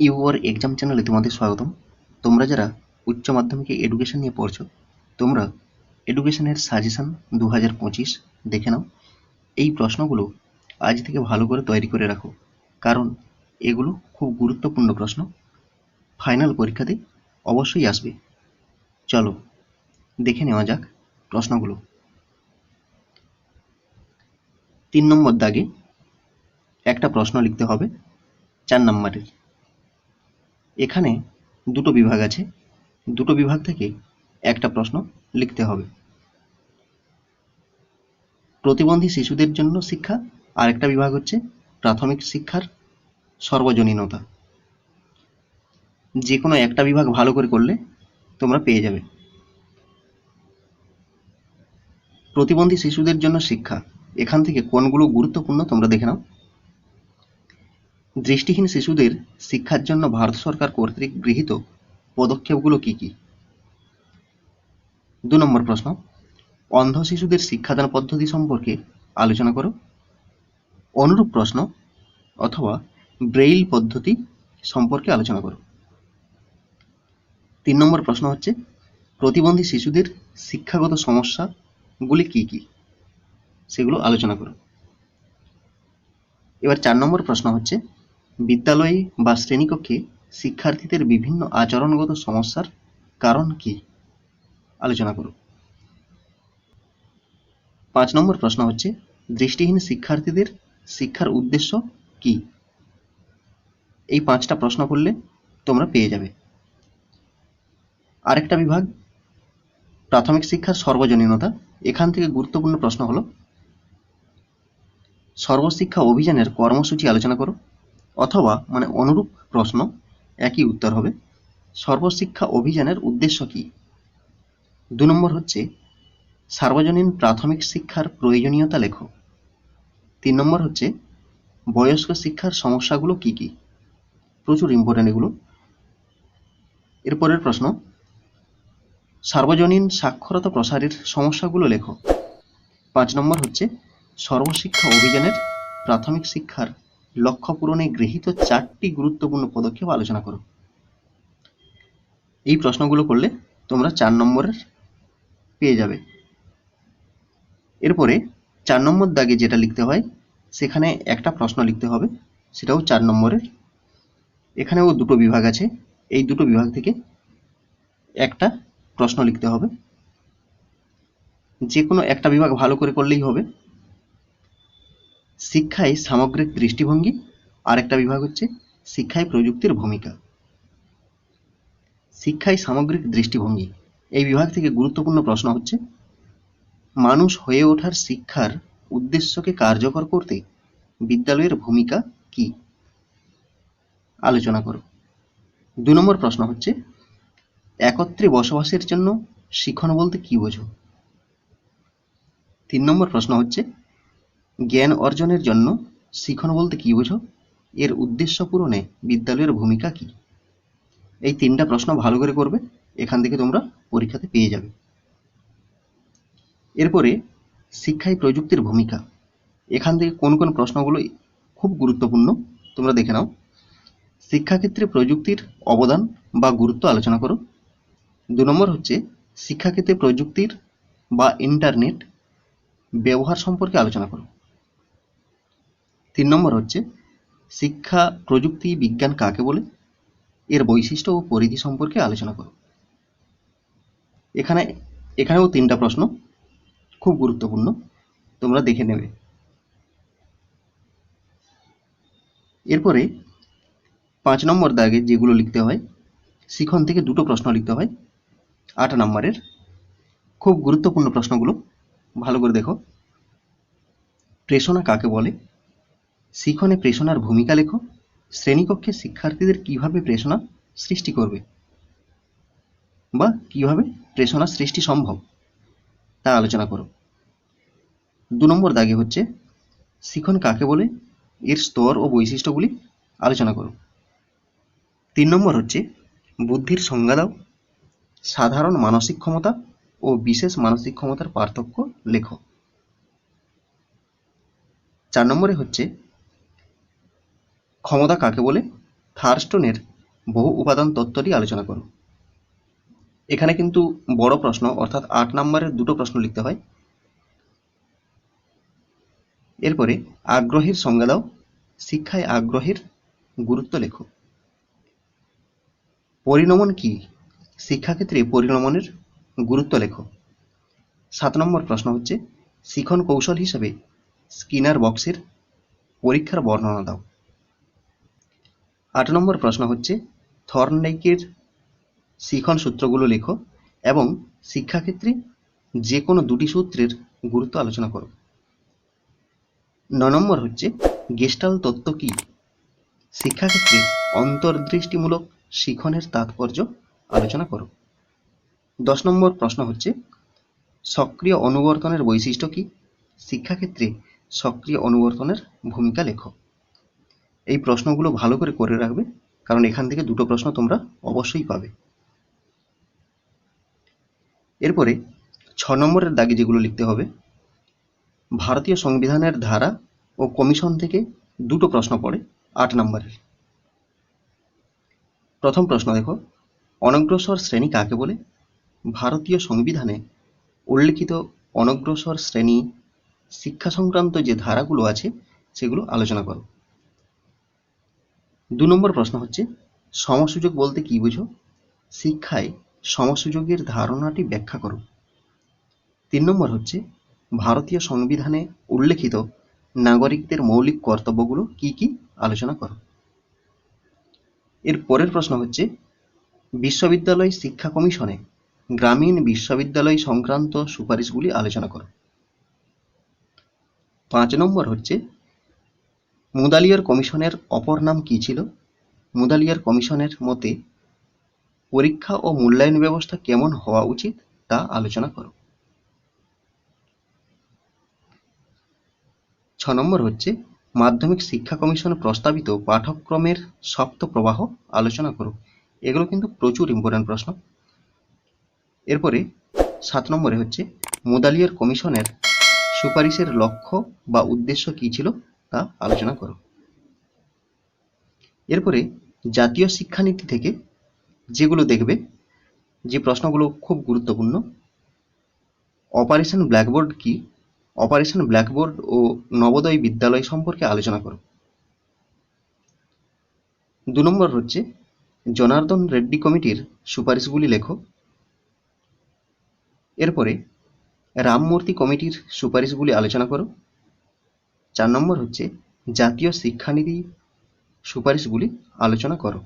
UR exam চ্যানেলে তোমাদের স্বাগতম। তোমরা যারা উচ্চ মাধ্যমিকে এডুকেশন নিয়ে পড়ছো, তোমরা এডুকেশনের সাজেশান দু হাজার পঁচিশ দেখে নাও। এই প্রশ্নগুলো আজ থেকে ভালো করে তৈরি করে রাখো, কারণ এগুলো খুব গুরুত্বপূর্ণ প্রশ্ন। ফাইনাল পরীক্ষাতে অবশ্যই আসবে। চলো, দেখে নেওয়া যাক প্রশ্নগুলো। তিন নম্বর দাগে একটা প্রশ্ন লিখতে হবে, চার নম্বরের। এখানে দুটো বিভাগ আছে। দুটো বিভাগ থেকে একটা প্রশ্ন লিখতে হবে। প্রতিবন্ধী শিশুদের জন্য শিক্ষা আর একটা বিভাগ হচ্ছে প্রাথমিক শিক্ষার সর্বজনীনতা। যে কোনো একটা বিভাগ ভালো করে করলে তোমরা পেয়ে যাবে। প্রতিবন্ধী শিশুদের জন্য শিক্ষা, এখান থেকে কোনগুলো গুরুত্বপূর্ণ তোমরা দেখে নাও। দৃষ্টিহীন শিশুদের শিক্ষার জন্য ভারত সরকার কর্তৃক গৃহীত পদক্ষেপগুলো কি কি? দু নম্বর প্রশ্ন, অন্ধ শিশুদের শিক্ষাদান পদ্ধতি সম্পর্কে আলোচনা করো। অনুরূপ প্রশ্ন, অথবা ব্রেইল পদ্ধতি সম্পর্কে আলোচনা করো। তিন নম্বর প্রশ্ন হচ্ছে, প্রতিবন্ধী শিশুদের শিক্ষাগত সমস্যাগুলি কি কি? সেগুলো আলোচনা করো। এবার চার নম্বর প্রশ্ন হচ্ছে বিদ্যালয়ে বা শ্রেণীকক্ষে শিক্ষার্থীদের বিভিন্ন আচরণগত সমস্যার কারণ কি? আলোচনা করো। পাঁচ নম্বর প্রশ্ন হচ্ছে, দৃষ্টিহীন শিক্ষার্থীদের শিক্ষার উদ্দেশ্য কি? এই পাঁচটা প্রশ্ন করলে তোমরা পেয়ে যাবে। আরেকটা বিভাগ, প্রাথমিক শিক্ষার সর্বজনীনতা। এখান থেকে গুরুত্বপূর্ণ প্রশ্ন হলো, সর্বশিক্ষা অভিযানের কর্মসূচি আলোচনা করো। অথবা মানে অনুরূপ প্রশ্ন, একই উত্তর হবে। সর্বশিক্ষা অভিযানের উদ্দেশ্য কি? দু নম্বর হচ্ছে, সার্বজনীন প্রাথমিক শিক্ষার প্রয়োজনীয়তা লেখো। তিন নম্বর হচ্ছে, বয়স্ক শিক্ষার সমস্যাগুলো কি কি? প্রচুর ইম্পর্টেন্ট এগুলো। এরপরের প্রশ্ন, সার্বজনীন সাক্ষরতা প্রসারের সমস্যাগুলো লেখো। পাঁচ নম্বর হচ্ছে, সর্বশিক্ষা অভিযানের প্রাথমিক শিক্ষার লক্ষ্য পূরণে গৃহীত চারটি গুরুত্বপূর্ণ পদক্ষেপ আলোচনা করো। এই প্রশ্নগুলো করলে তোমরা চার নম্বরের পেয়ে যাবে। এরপরে চার নম্বর দাগে যেটা লিখতে হয়, সেখানে একটা প্রশ্ন লিখতে হবে, সেটাও চার নম্বরের। এখানেও দুটো বিভাগ আছে, এই দুটো বিভাগ থেকে একটা প্রশ্ন লিখতে হবে। যে কোনো একটা বিভাগ ভালো করে করলেই হবে। শিক্ষায় সামগ্রিক দৃষ্টিভঙ্গি আর একটা বিভাগ হচ্ছে শিক্ষায় প্রযুক্তির ভূমিকা। শিক্ষায় সামগ্রিক দৃষ্টিভঙ্গি, এই বিভাগ থেকে গুরুত্বপূর্ণ প্রশ্ন হচ্ছে, মানুষ হয়ে ওঠার শিক্ষার উদ্দেশ্যকে কার্যকর করতে বিদ্যালয়ের ভূমিকা কি? আলোচনা করো। দু নম্বর প্রশ্ন হচ্ছে, একত্রে বসবাসের জন্য শিখন বলতে কি বোঝো? তিন নম্বর প্রশ্ন হচ্ছে জ্ঞান অর্জনের জন্য শিখন বলতে কি বোঝো? এর উদ্দেশ্য পূরণে বিদ্যালয়ের ভূমিকা কি? এই তিনটা প্রশ্ন ভালো করে করবে, এখান থেকে তোমরা পরীক্ষাতে পেয়ে যাবে। এরপরে শিক্ষায় প্রযুক্তির ভূমিকা। এখান থেকে কোন কোন প্রশ্নগুলো খুব গুরুত্বপূর্ণ তোমরা দেখে নাও। শিক্ষাক্ষেত্রে প্রযুক্তির অবদান বা গুরুত্ব আলোচনা করো। দু নম্বর হচ্ছে, শিক্ষাক্ষেত্রে প্রযুক্তির বা ইন্টারনেট ব্যবহার সম্পর্কে আলোচনা করো। তিন নম্বর হচ্ছে শিক্ষা, প্রযুক্তি, বিজ্ঞান কাকে বলে? এর বৈশিষ্ট্য ও পরিধি সম্পর্কে আলোচনা করো। এখানে, এখানেও তিনটা প্রশ্ন খুব গুরুত্বপূর্ণ, তোমরা দেখে নেবে। এরপরে পাঁচ নম্বর দাগে যেগুলো লিখতে হয়, শিখন থেকে দুটো প্রশ্ন লিখতে হয়, আট নম্বরের। খুব গুরুত্বপূর্ণ প্রশ্নগুলো, ভালো করে দেখো। প্রেষণা কাকে বলে? শিখনে প্রেষণার ভূমিকা লেখো। শ্রেণীকক্ষে শিক্ষার্থীদের কীভাবে প্রেষণা সৃষ্টি করবে? বা কীভাবে প্রেষণা সৃষ্টি সম্ভব? তা আলোচনা করো। দু নম্বর দাগে হচ্ছে, শিখন কাকে বলে? এর স্তর ও বৈশিষ্ট্যগুলি আলোচনা করো। তিন নম্বর হচ্ছে, বুদ্ধির সংজ্ঞা দাও। সাধারণ মানসিক ক্ষমতা ও বিশেষ মানসিক ক্ষমতার পার্থক্য লেখো। চার নম্বরে হচ্ছে ক্ষমতা কাকে বলে? থার্স্টোনের বহু উপাদান তত্ত্বটি আলোচনা করো। এখানে কিন্তু বড় প্রশ্ন, অর্থাৎ আট নম্বরের দুটো প্রশ্ন লিখতে হয়। এরপরে, আগ্রহের সংজ্ঞা দাও। শিক্ষায় আগ্রহের গুরুত্ব লেখো। পরিণমন কি? শিক্ষাক্ষেত্রে পরিণমনের গুরুত্ব লেখো। সাত নম্বর প্রশ্ন হচ্ছে, শিখন কৌশল হিসেবে স্কিনার বক্সের পরীক্ষার বর্ণনা দাও। আট নম্বর প্রশ্ন হচ্ছে থর্নডাইকের শিখন সূত্রগুলো লেখো এবং শিক্ষাক্ষেত্রে যে কোনো দুটি সূত্রের গুরুত্ব আলোচনা করো। ন নম্বর হচ্ছে, গেস্টাল তত্ত্ব কি? শিক্ষাক্ষেত্রে অন্তর্দৃষ্টিমূলক শিখনের তাৎপর্য আলোচনা করো। দশ নম্বর প্রশ্ন হচ্ছে, সক্রিয় অনুবর্তনের বৈশিষ্ট্য কি? শিক্ষাক্ষেত্রে সক্রিয় অনুবর্তনের ভূমিকা লেখো। এই প্রশ্নগুলো ভালো করে করে রাখবে, কারণ এখান থেকে দুটো প্রশ্ন তোমরা অবশ্যই পাবে। এরপরে ছ নম্বরের দাগে যেগুলো লিখতে হবে, ভারতীয় সংবিধানের ধারা ও কমিশন থেকে দুটো প্রশ্ন পড়ে আট নম্বরের। প্রথম প্রশ্ন দেখো, অনগ্রসর শ্রেণি কাকে বলে? ভারতীয় সংবিধানে উল্লেখিত অনগ্রসর শ্রেণি শিক্ষা সংক্রান্ত যে ধারাগুলো আছে, সেগুলো আলোচনা করো। দু নম্বর প্রশ্ন হচ্ছে সমসুযোগ বলতে কি বুঝো? শিক্ষায় সমসুযোগের ধারণাটি ব্যাখ্যা করো। তিন নম্বর হচ্ছে, ভারতীয় সংবিধানে উল্লেখিত নাগরিকদের মৌলিক কর্তব্যগুলো কি কি? আলোচনা করো। এর পরের প্রশ্ন হচ্ছে, বিশ্ববিদ্যালয় শিক্ষা কমিশনে গ্রামীণ বিশ্ববিদ্যালয় সংক্রান্ত সুপারিশগুলি আলোচনা করো। পাঁচ নম্বর হচ্ছে মুদালিয়ার কমিশনের অপর নাম কি ছিল? মুদালিয়ার কমিশনের মতে, পরীক্ষা ও মূল্যায়ন ব্যবস্থা কেমন হওয়া উচিত তা আলোচনা করো। ছ নম্বর হচ্ছে, মাধ্যমিক শিক্ষা কমিশন প্রস্তাবিত পাঠ্যক্রমের সপ্ত প্রবাহ আলোচনা করো। এগুলো কিন্তু প্রচুর ইম্পর্টেন্ট প্রশ্ন। এরপরে সাত নম্বরে হচ্ছে, মুদালিয়ার কমিশনের সুপারিশের লক্ষ্য বা উদ্দেশ্য কী ছিল? তা আলোচনা করো। এরপরে জাতীয় শিক্ষানীতি থেকে যেগুলো দেখবে, যে প্রশ্নগুলো খুব গুরুত্বপূর্ণ, অপারেশন ব্ল্যাকবোর্ড কি? অপারেশন ব্ল্যাকবোর্ড ও নবোদয় বিদ্যালয় সম্পর্কে আলোচনা করো। দু নম্বর হচ্ছে জনার্দন রেড্ডি কমিটির সুপারিশগুলি লেখো। এরপরে রামমূর্তি কমিটির সুপারিশগুলি আলোচনা করো। চার নম্বর হচ্ছে জাতীয় শিক্ষানীতি সুপারিশগুলি আলোচনা করো।